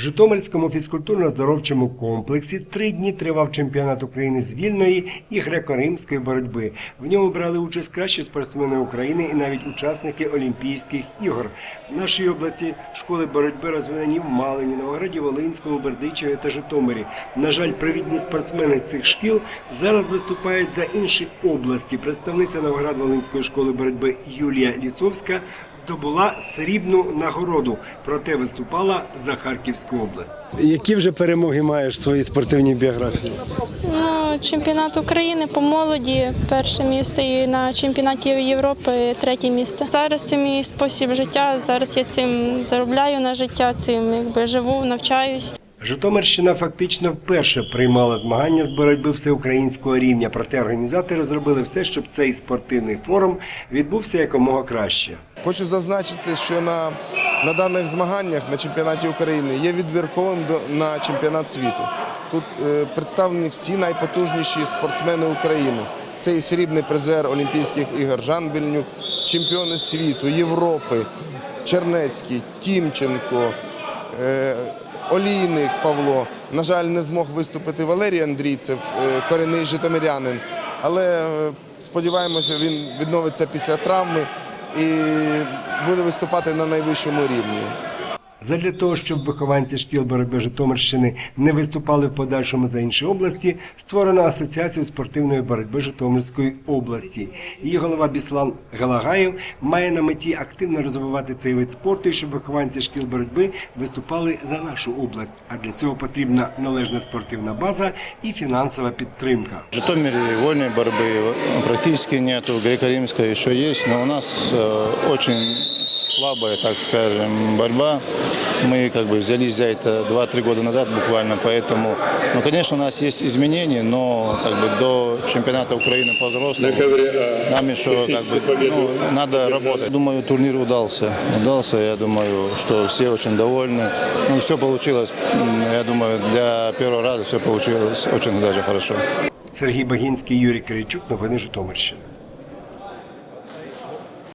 Житомирському фізкультурно-здоровчому комплексі три дні тривав чемпіонат України з вільної і греко-римської боротьби. В ньому брали участь кращі спортсмени України і навіть учасники Олімпійських ігор. В нашій області школи боротьби розвинені в Малині, Новограді, Волинському, Бердичеві та Житомирі. На жаль, привідні спортсмени цих шкіл зараз виступають за інші області. Представниця Новоград-Волинської школи боротьби Юлія Лісовська здобула срібну нагороду, проте виступала за Харківську область. Які вже перемоги маєш в своїй спортивній біографії? Ну, чемпіонат України по молоді перше місце і на чемпіонаті Європи третє місце. Зараз це мій спосіб життя. Зараз я цим заробляю на життя, цим якби живу, навчаюсь. Житомирщина фактично вперше приймала змагання з боротьби всеукраїнського рівня, проте організатори зробили все, щоб цей спортивний форум відбувся якомога краще. Хочу зазначити, що на, на даних змаганнях на чемпіонаті України є відбірковим до, на чемпіонат світу. Тут е, представлені всі найпотужніші спортсмени України. Це і срібний призер Олімпійських ігор Жан Більнюк, чемпіони світу, Європи, Чернецький, Тімченко, Олійник Павло. На жаль, не змог виступити Валерій Андрійцев, е, корінний житомирянин. Але е, сподіваємося, він відновиться після травми і буде виступати на найвищому рівні. Задля того, щоб вихованці шкіл боротьби Житомирщини не виступали в подальшому за інші області, створена Асоціація спортивної боротьби Житомирської області. Її голова Біслан Галагаєв має на меті активно розвивати цей вид спорту, і щоб вихованці шкіл боротьби виступали за нашу область. А для цього потрібна належна спортивна база і фінансова підтримка. В Житомире вольной борьбы практически нету, греко-римская еще есть, но у нас очень слабая, так скажем, борьба. Мы как бы взялись за это 2-3 года назад буквально, поэтому, ну, конечно, у нас есть изменения, но как бы до чемпионата Украины по взрослым нам еще как бы, ну, надо работать. Думаю, турнир удался. Удался, я думаю, что все очень довольны. Ну, все получилось, м, я думаю, для первого раза все получилось очень даже хорошо. Сергій Багінський, Юрій Киричук, новини Житомирщини.